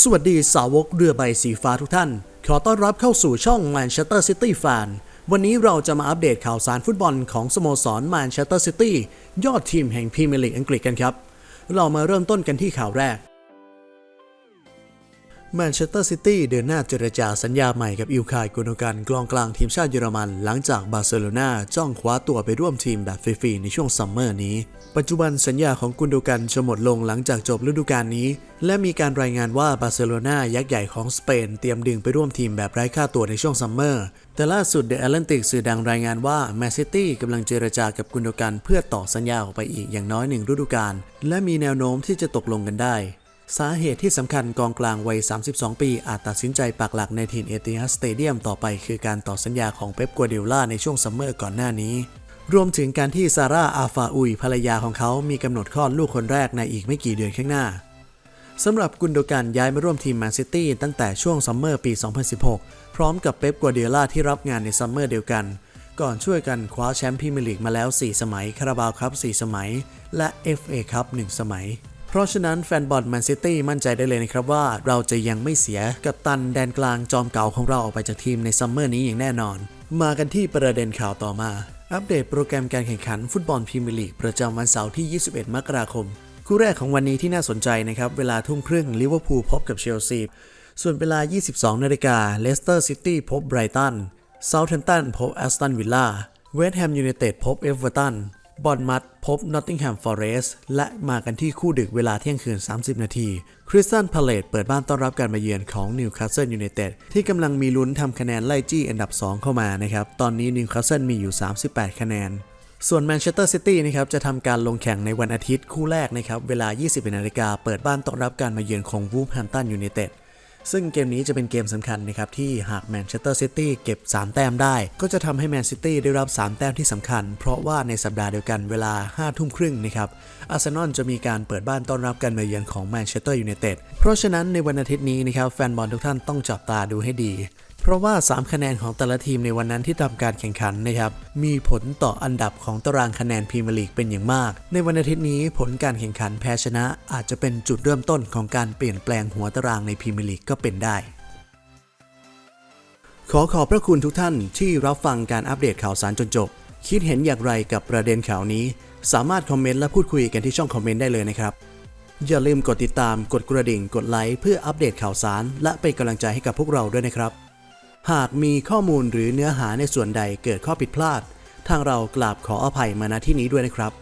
สวัสดีสาวกเรือใบสีฟ้าทุกท่าน ขอต้อนรับเข้าสู่ช่อง Manchester City Fan วันนี้เราจะมาอัปเดตข่าวสารฟุตบอลของสโมสร Manchester City ยอดทีมแห่งพรีเมียร์ลีกอังกฤษกันครับ เรามาเริ่มต้นกันที่ข่าวแรก แมนเชสเตอร์ซิตี้เดินหน้าเจรจาสัญญาใหม่กับอิลคายกุนโดกันกลองกลางทีมชาติเยอรมัน หลังจากบาร์เซโลนาจ้องคว้าตัวไปร่วมทีมแบบฟรีๆในช่วงซัมเมอร์นี้ ปัจจุบันสัญญาของกุนโดกันจะหมดลงหลังจากจบฤดูกาลนี้ และมีการรายงานว่าบาร์เซโลนายักษ์ใหญ่ของสเปน เตรียมดึงไปร่วมทีมแบบไร้ค่าตัวในช่วงซัมเมอร์แต่ล่าสุดเดอะแอตแลนติกสื่อดังรายงานว่าแมนซิตี้กำลังเจรจากับกุนโดกันเพื่อต่อสัญญาออกไปอีกอย่างน้อยหนึ่งฤดูกาลและมีแนวโน้มที่จะตกลงกันได้ สาเหตุที่สำคัญกองกลางวัย 32 ปี อาจตัดสินใจปักหลักในทีมเอติฮัสสเตเดียมต่อไปคือการต่อสัญญาของเป๊ปกัวเดล่าในช่วงซัมเมอร์ก่อนหน้านี้ รวมถึงการที่ซาร่าอาฟาอุยภรรยาของเขามีกำหนดคลอดลูกคนแรกในอีกไม่กี่เดือนข้างหน้าสำหรับกุนโดกันย้ายมาร่วมทีมแมนซิตี้ตั้งแต่ช่วงซัมเมอร์ปี 2016 พร้อมกับเป๊ปกัวเดล่าที่รับงานในซัมเมอร์เดียวกัน ก่อนช่วยกันคว้าแชมป์พรีเมียร์ลีกมาแล้ว 4 สมัยคาราบาวครับ 4 สมัย และ FA ครับ 1 สมัย เพราะฉะนั้นแฟนบอลแมนซิตี้มั่นใจได้เลยนะครับว่าเราจะยังไม่เสียกับตันแดนกลางจอมเก่าของเราออกไปจากทีมในซัมเมอร์นี้อย่างแน่นอน มากันที่ประเด็นข่าวต่อมา อัปเดตโปรแกรมการแข่งขันฟุตบอลพรีเมียร์ลีกประจำวันเสาร์ที่ 21 มกราคม คู่แรกของวันนี้ที่น่าสนใจนะครับ เวลาทุ่มครึ่งลิเวอร์พูลพบกับเชลซีส่วนเวลา 22 นาฬิกาเลสเตอร์ซิตี้พบไบรตันเซาท์แฮมป์ตันพบแอสตันวิลล่าเวสต์แฮมยูไนเต็ดพบเอเวอร์ตัน บอลมัดพบนอตติงแฮมฟอเรสต์และมากันที่คู่ดึกเวลาเที่ยงคืน 30 นาที คริสตันพาเลตเปิดบ้านต้อนรับการมาเยือนของนิวคาสเซิลยูไนเต็ดที่กำลังมีลุ้นทำคะแนนไล่จี้อันดับ 2 เข้ามานะครับ ตอนนี้นิวคาสเซิลมีอยู่ 38 คะแนนส่วนแมนเชสเตอร์ซิตี้นะครับจะทำการลงแข่งในวันอาทิตย์คู่แรกนะครับ เวลา 20นาฬิกาเปิดบ้านต้อนรับการมาเยือนของวูฟแฮมตันยูไนเต็ด ซึ่งเกมนี้จะเป็นเกมสำคัญนะครับที่หากแมนเชสเตอร์ซิตี้เก็บ 3 แต้มได้ ก็จะทำให้แมนซิตี้ได้รับ 3 แต้มที่สำคัญ เพราะว่าในสัปดาห์เดียวกันเวลา 5 ทุ่มครึ่งนะครับอาร์เซนอลจะมีการเปิดบ้านต้อนรับการมาเยือนของแมนเชสเตอร์ยูไนเต็ดเพราะฉะนั้นในวันอาทิตย์นี้นะครับแฟนบอลทุกท่านต้องจับตาดูให้ดี เพราะว่า 3 คะแนนของแต่ละทีมในวันนั้นที่ทำการแข่งขันนะครับมีผลต่ออันดับของตารางคะแนนพรีเมียร์ลีกเป็นอย่างมาก ในวันอาทิตย์นี้ผลการแข่งขันแพ้ชนะ อาจจะเป็นจุดเริ่มต้นของการเปลี่ยนแปลงหัวตารางในพรีเมียร์ลีกก็เป็นได้ขอขอบพระคุณทุกท่านที่รับฟังการอัปเดตข่าวสารจนจบ คิดเห็นอย่างไรกับประเด็นข่าวนี้ สามารถคอมเมนต์และพูดคุยกันที่ช่องคอมเมนต์ได้เลยนะครับ อย่าลืมกดติดตาม กดกระดิ่ง กดไลค์เพื่ออัปเดตข่าวสาร และเป็นกำลังใจให้กับพวกเราด้วยนะครับ หากมีข้อมูลหรือเนื้อหาในส่วนใดเกิดข้อผิดพลาด ทางเรากราบขออภัยมาณที่นี้ด้วยนะครับ